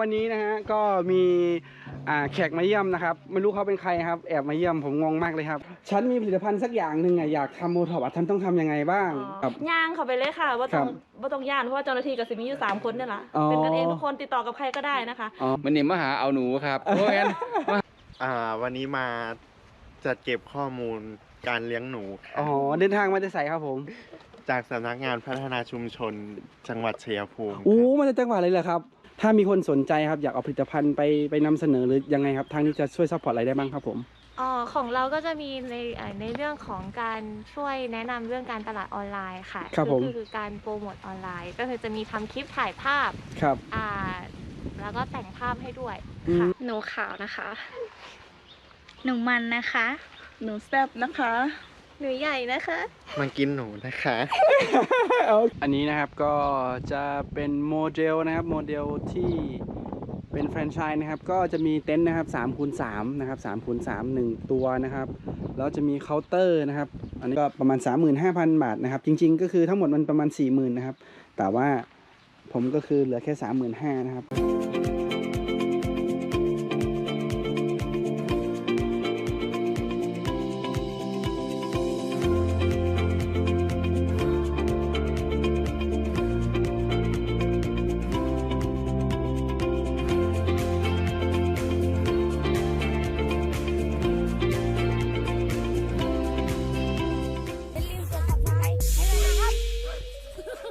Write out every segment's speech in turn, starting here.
วันนี้นะฮะก็มีอ่าแขกมาเยี่ยมนะครับไม่รู้เขาเป็นใครครับแอบมาเยี่ยมผมงงมากเลยครับ ฉันมีผลิตภัณฑ์สักอย่างหนึ่งอะอยากทำโมท็อปอะฉันต้องทำยังไงบ้างครับ ย่างเข้าไปเลยค่ะว่าต้องครับว่าต้องย่านเพราะว่าเจ้าหน้าที่กับสิมีอยู่สามคนเนี่ยแหละอ๋อ เป็นกันเองทุกคนติดต่อกับใครก็ได้นะคะอ๋อมันนี่มาหาเอาหนูครับเพราะงั้น อ่าวันนี้มาจัดเก็บข้อมูลการเลี้ยงหนูคอ๋รัอบเดินทางมาจะใส่ครับผมจากสำนักงานพัฒนาชุมชนจังหวัดชัยภูมิอู้ครับมาจากจังหวัดเลยเหรอครับ ถ้ามีคนสนใจครับอยากเอาผลิตภัณฑ์ไปไปนำเสนอหรือยังไงครับ ทางนี้จะช่วยซัพพอร์ตอะไรได้บ้างครับผม อ๋อของเราก็จะมีในเอ่อในเรื่องของการช่วยแนะนำเรื่องการตลาดออนไลน์ค่ะครับผมอคือการโปรโมทออนไลน์ ก็คือจะมีทำคลิปถ่ายภาพครับ อ่าแล้วก็แต่งภาพให้ด้วยอืมค่ะ หนูขาวนะคะ หนูมันนะคะ หนูแซบนะคะ หนูใหญ่นะคะ มากินหนูนะคะ อันนี้นะครับก็จะเป็นโมเดลนะครับโมเดลที่เป็นแฟรนไชส์นะครับ ก็จะมีเต็นท์นะครับ3คูณ3นะครับ3คูณ3 1 ตัวนะครับ แล้วจะมีเคาน์เตอร์นะครับ อันนี้ก็ประมาณ 35,000 บาทนะครับ จริง ๆ ก็คือทั้งหมดมันประมาณ 40,000นะครับ แต่ว่าผมก็คือเหลือแค่ 35,000นะครับ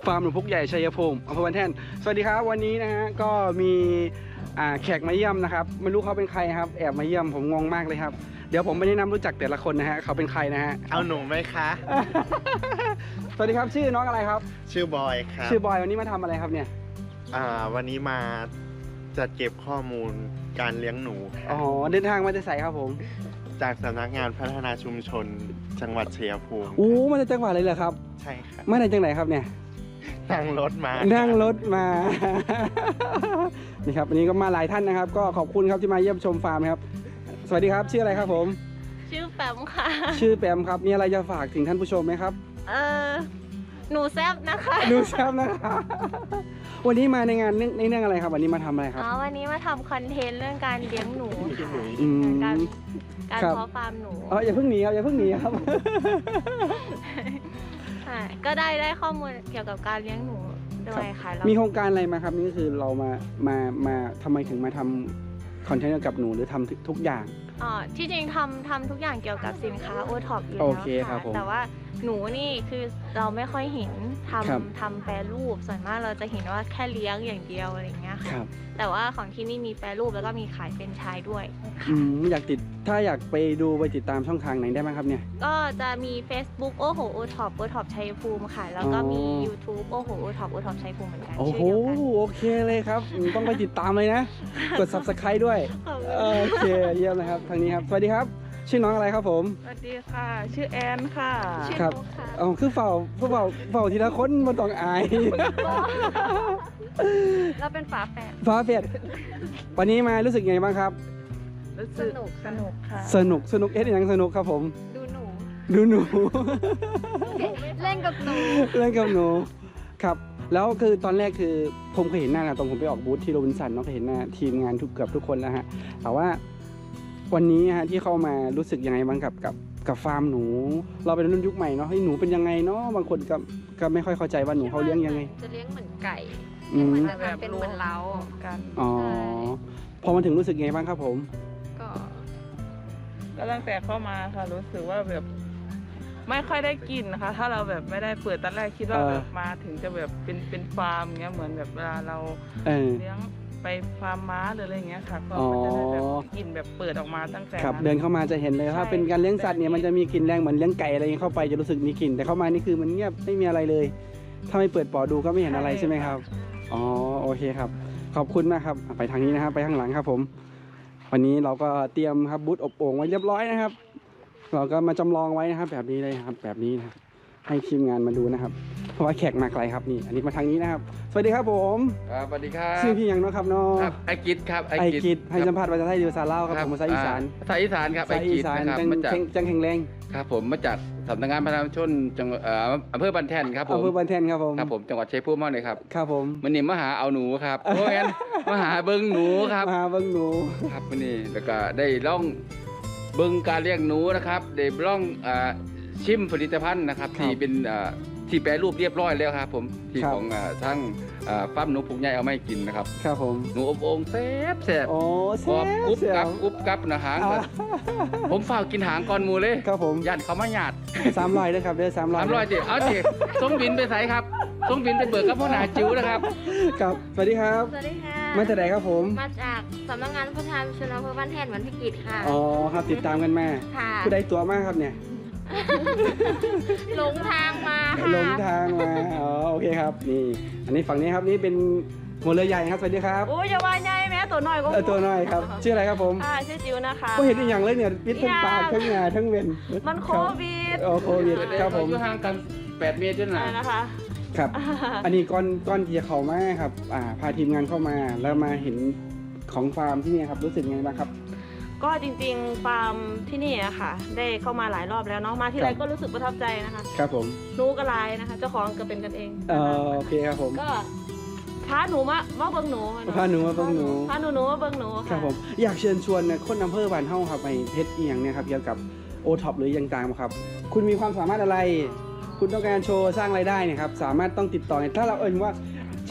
ฟาร์มหนูพุกใหญ่ชัยภูมิอำเภอบันแท่นสวัสดีครับวันนี้นะฮะก็มีอ่าแขกมาเยี่ยมนะครับไม่รู้เขาเป็นใครครับ แอบมาเยี่ยมผมงงมากเลยครับเดี๋ยวผมไม่แนะนำรู้จักแต่ละคนนะฮะเขาเป็นใครนะฮะเอาหนูไหมคะ สวัสดีครับชื่อน้องอะไรครับ ชื่อบอยครับชื่อบอยวันนี้มาทำอะไรครับเนี่ยอ่าวันนี้มาจัดเก็บข้อมูลการเลี้ยงหนูครัอ๋อบเดินทางมาจะใส่ครับผม จากสำนักงานพัฒนาชุมชนจังหวัดชัยภูมิอู้มาจากจังหวัดเลยเหรอครับ ใช่ครับมาจากจังไหนครับเนี่ย นั่งรถมานั่งรถมา นี่ครับวันนี้ก็มาหลายท่านนะครับ ก็ขอบคุณครับที่มาเยี่ยมชมฟาร์มครับ สวัสดีครับ ชื่ออะไรครับผม ชื่อแปมค่ะ ชื่อแปมครับมีอะไรจะฝากถึงท่านผู้ชมไหมครับ เออหนูแซบนะคะดูแซ่บนะครับวันนี้มาในงานเรื่องในเรื่องอะไรครับ วันนี้มาทำอะไรครับอ๋อวันนี้มาทำคอนเทนต์เรื่องการเลี้ยงหนูค่ะอืมการการครับเพาะฟาร์มหนูอ๋ออย่าเพิ่งหนีครับอย่าเพิ่งหนีครับ ค่ก็ได้ได้ข้อมูลเกี่ยวกับการเลี้ยงหนูด้วยค่ะแล้วมีโครงการอะไรมาครับนี่ก็คือเรามามามาทำไมถึงมาทำคอนเทนต์เกี่ยวกับหนูหรือทำทุกอย่าง อ๋อที่จริงทำทำทุกอย่างเกี่ยวกับสินค้าโอท็อปอยู่โอแล้วเคครัค่ะบผมแต่ว่าหนูนี่คือเราไม่ค่อยเห็นทำครับทำแปรรูปส่วนมากเราจะเห็นว่าแค่เลี้ยงอย่างเดียวอะไรอย่างเงี้ยคค่ะ รับแต่ว่าของที่นี่มีแปรรูปแล้วก็มีขายเป็นไชายด้วย อืมอยากติดถ้าอยากไปดูไปติดตามช่องทางไหนได้บ้างครับเนี่ย ก็จะมี Facebook โอโหโอท็อปโอท็อปชัยภูมิค่ะ แล้วก็มี อ๋อ YouTube โอโหโอท็อปโอท็อปชัยภูมิเหมือนกันโอ้ชื่โหอเดียวกันโอเคเลยครับอืมต้องไปติดตามเลยนะ กด subscribe ด้วยขอบคุณโอเคเยี่ยมนะครับทางนี้ครับ สวัสดีครับ ชื่อน้องอะไรครับผม สวัสดีค่ะ ชื่อแอนค่ะ ชื่อครับนุ๊กค่ะอ๋อคือเฝ้าเฝ้าเฝ้าทีละคนมาต้องอาย เราเป็นฝาแฝดฟ้าเฟียดวันนี้มารู้สึกไงบ้างครับ รู้สสึกนุกสนุกค่ะ สนุกสนุกเอ็ดยังสนุกครับผม ดูหนู ดูหนู เล่นกับหนู เล่นกับหนู ครับ แล้วคือตอนแรกคือผมเคยเห็นหน้านะตอนผมไปออกบูธที่โรบินสันเนาะเคยเห็นหน้าทีมงานทุกเกือบทุกคนแล้วฮะแต่ว่า วันนี้ฮะที่เข้ามารู้สึกยังไงบ้างกับกับกับฟาร์มหนู เราเป็นรุ่นยุคใหม่เนาะให้ยหนูเป็นยังไงเนาะบางคนก็ก็ไม่ค่อยเข้าใจว่าหนูเขาเลี้ยงยังไง จะเลี้ยงเหมือนไก่อืมจะทำเป็นเหมือนเล้ากันอ๋อพอมาถึงรู้สึกไงบ้างครับผมก็ก็ตั้งแต่เข้ามาค่ะรู้สึกว่าแบบ ไม่ค่อยได้กินนะคะ ถ้าเราแบบไม่ได้เปิดตอนแรกคิดว่าเออแบบมาถึงจะแบบเป็นเป็นฟาร์มเงี้ยเหมือนแบบเวลาเราเออเลี้ยง ไปฟาร์มม้าหรืออะไรเงี้ยค่ะก็อ๋อมันจะได้แบบกลิ่นแบบเปิดออกมาตั้งแต่ครับนั้นเดินเข้ามาจะเห็นเลยถ้าใช่เป็นการเลี้ยงสัตว์เนี่ยมันจะมีกลิ่นแรงเหมือนเลี้ยงไก่อะไรอย่างเงี้ยเข้าไปจะรู้สึกมีกลิ่นแต่เข้ามานี่คือมันเงียบไม่มีอะไรเลย ถ้าไม่เปิดปอดูก็ไม่เห็นอะไรใช่ไหมครับ อ๋อโอเคครับ ขอบคุณมากครับอะไปทางนี้นะครับ ไปข้างหลังครับผม วันนี้เราก็เตรียมครับบูธอบโอ่งไว้เรียบร้อยนะครับ เราก็มาจำลองไว้นะครับ แบบนี้เลยครับ แบบนี้นะครับ ให้ทีมงานมาดูนะครับ เพราะว่าแขกมาไกลครับนี่ อันนี้มาทางนี้นะครับ สวัสดีครับผมครับสวัสดีครับชื่อพี่หยังเนาะครับเนาะครับไอกิดครับไอกิดให้สัมภาษณ์ภาษาไทยหรือภาษาลาวครับผมภาษาอีสานภาษาอีสานครับไอภาษากิอีดสานนะครับจังมาจากแข็งจังแข็งแรงครับผมมาจากสำนักงานพัฒนาชุมชนจังเอ่ออำเภอบันแท่นครับผมอำเภอบันแทนครับผมครับผมจังหวัดชัยภูมิมากเลยครับครับผมมันนี่มาหาเอาหนูครับโอ้ยงั้นมาหาเบิ้งหนูครับ มาเบิ้งหนูครับวันนี้แล้วก็ได้ล่องเบิ้งการเลี้ยงหนูนะครับได้ล่องอ่า ชิมผลิตภัณฑ์นะครับครับที่เป็นอ่าที่แปรรูปเรียบร้อยแล้วครับผมที่ครับ ของอ่าทั้งอ่าฟาร์มหนูผูกใหญ่เอาไม่กินนะครับครับผมหนูอบโอ่งแซ่บแซ่บโอ้กแซ่รอบบกรุบแซ่กับบกรุบกับนะหางอ่าผมฝากกินหางก่อนหมูเลยครับผมยันเขามาหยาดสามร้อยเลยครับเด้อสามร้อยสามร้อยจิเอาจิส่งบินไปใส่ครับส่งบินไปเบิกกับพ่อหนาจิ๋วนะครับ ครับสวัสดีครับ สวัสดีค่ะ มาจากไหนครับผม มาจากสำนักงานพัฒนาชุมชนอำเภอบ้านแท่นเหมือนพิกิตค่ะ อ๋อครับติดตามกันมาค่ะ ผู้ใดตัวมากครับเนี่ย หลงทางมาค่ะหลงทางมา อ๋อ โอเคครับ นี่ อันนี้ฝั่งนี้ครับ นี่เป็นหัวเรือใหญ่ครับ สวัสดีครับโอ้ยอย่าว่าใหญ่แม่ตัวน้อยก็เออตัวน้อยครับ ชื่ออะไรครับผมอ่าชื่อจิวนะคะก็เห็นอีกอย่างเลยเนี่ยปิดทั้งปากทั้งงาทั้งเวนมันโควิดโอ้โควิดครับผม อยู่ห่างกัน 8 เมตรด้วยนะอ่านะคะ ครับ อันนี้ก้อนก้อนที่จะเข้ามาครับ อ่า พาทีมงานเข้ามา แล้วมาเห็นของฟาร์มที่นี่ครับ รู้สึกไงบ้างครับ ก็จริงๆฟาร์มที่นี่อะค่ะ ได้เข้ามาหลายรอบแล้วเนาะมาที่ไรครับก็รู้สึกประทับใจนะคะครับผมหนูก็ลายนะคะ เจ้าของก็เป็นกันเองเอนะคะอโอเคครับผมก็พาหนูมามาเบิ่งหนูค่ะพาหนูมาเบิ่งหนู พาหนูหนูมาเบิ่งหนูครัค่ะบผมอยากเชิญชวนนะคนอำเภอบ้านเฮาครับไปเฮ็ดอีหยังเนี่ยครับเกี่ยวกับโอท็อปหรือยังต่างๆครับ คุณมีความสามารถอะไร คุณต้องการโชว์สร้างรายได้เนี่ยครับสามารถต้องติดต่อเนี่ยถ้าเราเอ่ยว่า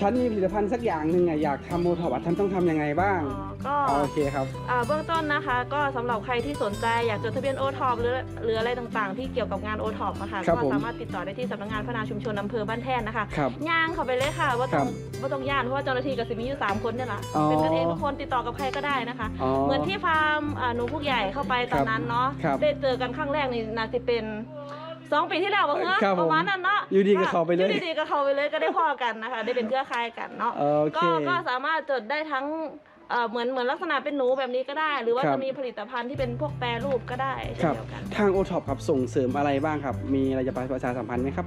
ฉันมีผลิตภัณฑ์สักอย่างหนึ่งอะอยากทำโอท็อปอะท่านต้องทำยังไงบ้างอ๋อก็โอเคครับ อ่าเบื้องต้นนะคะ ก็สำหรับใครที่สนใจอยากจดทะเบียนโอท็อปหรือหรืออะไรต่างๆ ที่เกี่ยวกับงานโอท็อปนะคะครับก็ผม สามารถติดต่อได้ที่สำนักงานพัฒนาชุมชนอำเภอบ้านแท่นนะคะ ครับ ย่างเข้าไปเลยค่ะว่าต้อครังบว่าต้องย่านเพราะว่าเจ้าหน้าที่กับสิมีอยู่สามคนเนี่ยแหละอ๋อ เป็นกันเองทุกคนติดต่อกับใครก็ได้นะคะอ๋อเหมือนที่ฟาร์มอ่าหนูผู้ใหญ่เข้าไปตอนนั้นเนาะครับ ได้เจอกันครั้งแรกนี่น่าจะเป็น สองปีที่แล้วว่าเฮ้ครับผมประมาณนั้นเนาะอยู่ดีก็เข้าไปเลยอยู่ดีๆก็เข้าไปเลยก็ได้พ่อกันนะคะ ได้เป็นเครือข่ายกันเนาะโอเค ก็ก็สามารถจดได้ทั้งเอ่อเหมือนเหมือนลักษณะเป็นหนูแบบนี้ก็ได้ หรือว่าครับ จะมีผลิตภัณฑ์ที่เป็นพวกแปรรูปก็ได้คเช่รันบเดียวกัน ทางโอท็อปครับส่งเสริมอะไรบ้างครับ มีอะไรจะประชาสัมพันธ์ไหมครับ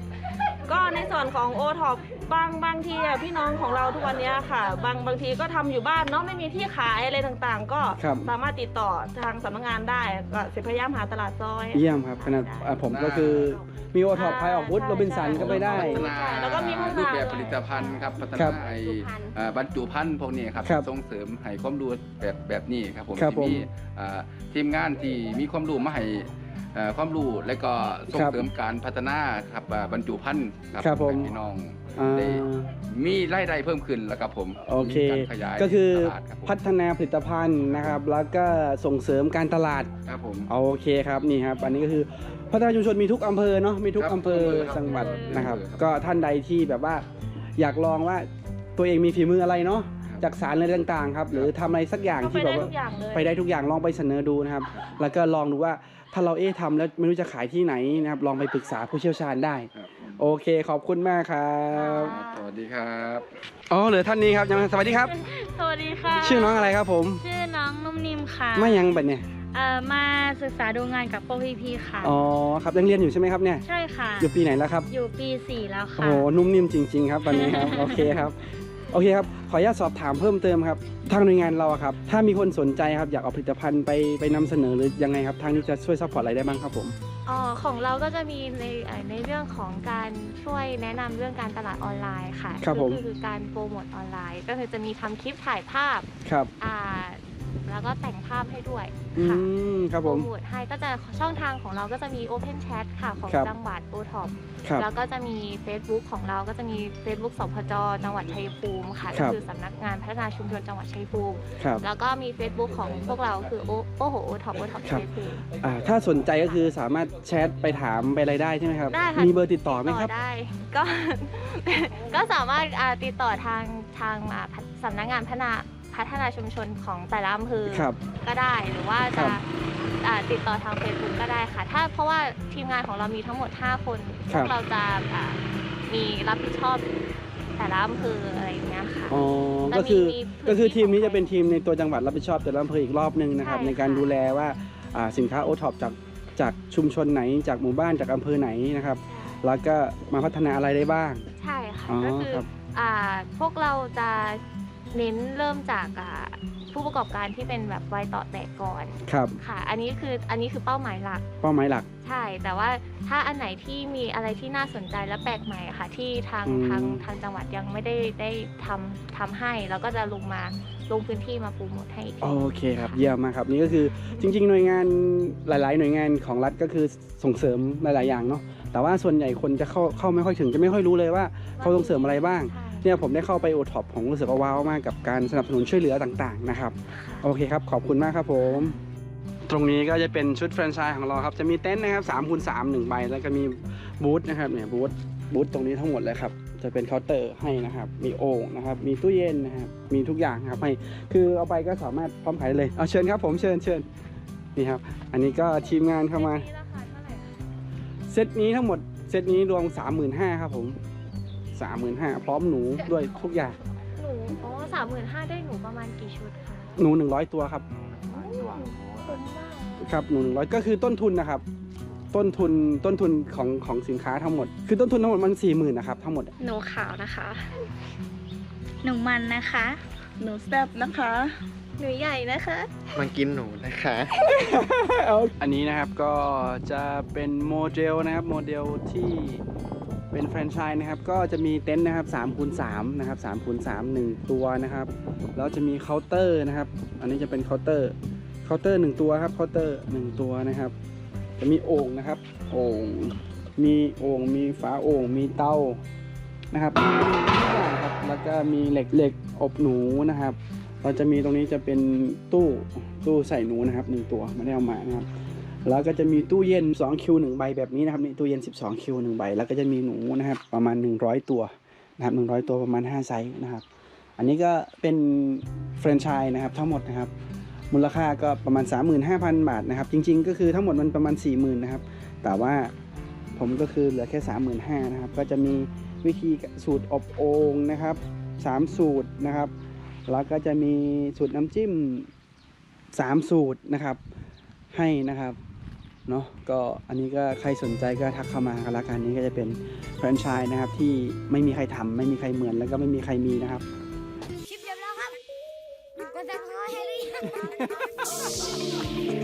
ก็ในส่วนของโอท็อปบางบางทีอะพี่น้องของเราทุกวันเนี้ยค่ะ บางบางทีก็ทำอยู่บ้านเนาะไม่มีที่ขายอะไรต่างๆ ก็ครับ สามารถติดต่อทางสำนักงานได้ก็สิพยายามหาตลาดซอย เยี่ยมครับขนาดอ่าผมก็คือมีโอท็อปพายออกวุฒิโรบินสันก็ไปได้ พัฒนาแล้วก็มีพัฒนารูปแบบผลิตภัณฑ์ครับพัฒครันาบไอ้เอ่อบรรจุภัณฑ์พวกนี้ครับครับส่งเสริมให้ความรู้แบบแบบนี้ครับผมครับที่มีผมอ่าทีมงานที่มีความรู้มาให้เอ่อ ความรู้และก็ส่งครับเสริมการพัฒนาครับอ่าบรรจุภัณฑ์ครับครับผมให้พี่น้องอ่าได้มีรายได้เพิ่มขึ้นแล้วครับผมโอเคมีการขยายก็คือตลาดครับผมพัฒนาผลิตภัณฑ์นะครับ แล้วก็ส่งเสริมการตลาดครับผมโอเคครับนี่ครับ อันนี้ก็คือพัฒนาชุมชนมีทุกอำเภอเนาะมีทุกครับอำเภอทุกอำเภอครับจังหวัดทุกอำเภอนะครับครับ ก็ท่านใดที่แบบว่าอยากลองว่าตัวเองมีฝีมืออะไรเนาะครับจากสารอะไรต่างๆครับ หรือทำอะไรสักอย่างก็ไปที่แบได้บว่าทุกอย่างเลยไปได้ทุกอย่างลองไปเสนอดูนะครับ แล้วก็ลองดูว่า ถ้าเราเอ๊ะทำแล้วไม่รู้จะขายที่ไหนนะครับลองไปปรึกษาผู้เชี่ยวชาญได้ ครับผมโอเค ขอบคุณมากครับสวัสดีครับ อ๋อเหลือท่านนี้ครับยังสวัสดีครับ สวัสดีค่ะ ชื่อน้องอะไรครับผมชื่อน้องนุ่มนิ่มค่ะไม่ยังแบบเนี่ยเอ่อมาศึกษาดูงานกับพวกพี่ๆค่ะ อ๋อครับยังเรียนอยู่ใช่ไหมครับเนี่ย ใช่ค่ะ อยู่ปีไหนแล้วครับ อยู่ปีสี่แล้วโอ้ค่ะ โหนุ่มนิ่มจริง ๆ ครับวันนี้ครับ โอเคครับ โอเคครับ ขออนุญาตสอบถามเพิ่มเติมครับ ทางหน่วยงานเราอะครับ ถ้ามีคนสนใจครับ อยากเอาผลิตภัณฑ์ไปไปนำเสนอหรือยังไงครับ ทางนี้จะช่วยซัพพอร์ตอะไรได้บ้างครับผม อ๋อของเราก็จะมีในเอ่อในเรื่องของการช่วยแนะนำเรื่องการตลาดออนไลน์ค่ะครับผม ก็คือการโปรโมทออนไลน์ ก็คือจะมีทำคลิปถ่ายภาพครับ อ่า แล้วก็แต่งภาพให้ด้วยอืค่ะมครับโปผรมโมทให้ก็จะช่องทางของเราก็จะมี Open Chat ค่ะของครับ จังหวัดโอท็อปครับ แล้วก็จะมี Facebook ของเราก็จะมี Facebook สพจจังหวัดชัยภูมิค่ะครัก็บ คือสำนักงานพัฒนาชุมชนจังหวัดชัยภูมิ ครับ แล้วก็มี Facebook ของพวกเราคือโอโอโหโอท็อปโอท็อปครับ ชัยภูมิ อ่าถ้าสนใจก็คือสามารถแชทไปถามไปอะไรได้ใช่ไหมครับ ได้ค่ะ มีเบอร์ติดต่อไหมครับ ต่อได้ก็ ก็สามารถอ่าติดต่อทางทางอ่าพัฒสำนักงานพัฒนา พัฒนาชุมชนของแต่ละอำเภอครับ ก็ได้หรือว่าครัจะบอ่าติดต่อทาง Facebook ก็ได้ค่ะ ถ้าเพราะว่าทีมงานของเรามีทั้งหมด 5 คนพวกเราจะอ่ามีรับผิดชอบแต่ละอำเภออะไรอย่างเงี้ยค่ะ อ๋อแต่ก็คือมีมีก็คือพื้นที่ทีมนี้ของจะเป็นทีมในตัวจังหวัดรับผิดชอบแต่ละอำเภออีกรอบหนึ่งนะครับ ใช่ในการค่ะดูแลว่าอ่าสินค้าโอท็อปจากจากชุมชนไหนจากหมู่บ้านจากอำเภอไหนนะครับ แล้วก็มาพัฒนาอะไรได้บ้างค่ะอ๋อก็คือครับ อ่าพวกเราจะ เน้นเริ่มจากอ่าผู้ประกอบการที่เป็นแบบวัยต่อแตกก่อนครับค่ะ อันนี้คืออันนี้คือเป้าหมายหลัก เป้าหมายหลัก ใช่ แต่ว่าถ้าอันไหนที่มีอะไรที่น่าสนใจและแปลกใหม่อะค่ะ ที่ทางอืมทางทางจังหวัดยังไม่ได้ได้ทำทำให้เราก็จะลงมาลงพื้นที่มาโปรโมทให้อีกทีโอเคครับเยี่ยมมากครับนี่ก็คือจริง ๆ หน่วยงานหลาย ๆ หน่วยงานของรัฐก็คือส่งเสริมหลาย ๆ อย่างเนาะแต่ว่าส่วนใหญ่คนจะเข้าเข้าไม่ค่อยถึงจะไม่ค่อยรู้เลยว่าเขาส่งเสริมอะไรบ้างใช่ เนี่ยผมได้เข้าไปโอท็อปผมรู้สึกว่าว้าวมากกับการสนับสนุนช่วยเหลือต่างๆนะครับโอเคครับขอบคุณมากครับผม ตรงนี้ก็จะเป็นชุดแฟรนไชส์ของเราครับจะมีเต็นท์นะครับ3คูณ3 1ใบแล้วก็มีบูธนะครับเนี่ยบูธบูธตรงนี้ทั้งหมดเลยครับจะเป็นเคาน์เตอร์ให้นะครับ มีโอ่งนะครับ มีตู้เย็นนะครับ มีทุกอย่างครับให้คือเอาไปก็สามารถพร้อมขายได้เลยเอาเชิญครับผมเชิญเชิญนี่ครับ อันนี้ก็ทีมงานเข้ามานี่ราคาเท่าไหร่คะเซตนี้ทั้งหมดเซตนี้รวม 35,000ครับผม 35,000พร้อมหนูด้วยทุกอย่าง หนูอ๋อสามหมื่นห้าได้หนูประมาณกี่ชุดคะหนู100ตัวครับคุ้มมากครับหนึ่งร้อยก็คือต้นทุนนะครับ ต้นทุนต้นทุนของของสินค้าทั้งหมด คือต้นทุนทั้งหมดมันสี่หมื่นนะครับทั้งหมด หนูขาวนะคะ หนูมันนะคะ หนูแซ่บนะคะ หนูใหญ่นะคะมากินหนูนะคะ อันนี้นะครับก็จะเป็นโมเดลนะครับโมเดลที่ เป็นแฟรนไชส์นะครับก็จะมีเต็นท์นะครับ3คูณ3นะครับ3คูณ3 1 ตัวนะครับแล้วจะมีเคาน์เตอร์นะครับ อันนี้จะเป็นเคาน์เตอร์เคาน์เตอร์1ตัวครับเคาน์เตอร์1ตัวนะครับ จะมีโอ่งนะครับโอ่งมีโอ่งมีฝาโอ่งมีเตานะครับมีทุกอย่างครับแล้วก็มีเหล็กเหล็กอบหนูนะครับ เราจะมีตรงนี้จะเป็นตู้ตู้ใส่หนูนะครับหนึ่งตัวไม่ได้เอามานะครับ แล้วก็จะมีตู้เย็น 2 คิว1ใบแบบนี้นะครับนี่ตู้เย็น 12 คิว1ใบ แล้วก็จะมีหนูนะครับ ประมาณ 100 ตัวนะครับ100 ตัวประมาณ 5 ไซส์นะครับ อันนี้ก็เป็นแฟรนไชส์นะครับทั้งหมดนะครับ มูลค่าก็ประมาณ 35,000 บาทนะครับ จริง ๆ ก็คือทั้งหมดมันประมาณ 40,000นะครับ แต่ว่าผมก็คือเหลือแค่ 35,000นะครับ ก็จะมีวิธีสูตรอบโอ่งนะครับ 3 สูตรนะครับ แล้วก็จะมีสูตรน้ำจิ้ม 3 สูตรนะครับให้นะครับ เนาะก็อันนี้ก็ใครสนใจก็ทักเข้ามากันละกันนี้ก็จะเป็นแฟรนไชส์นะครับที่ไม่มีใครทำไม่มีใครเหมือนแล้วก็ไม่มีใครมีนะครับคลิปจบแล้วครับกดซับสไครต์ให้หรือยัง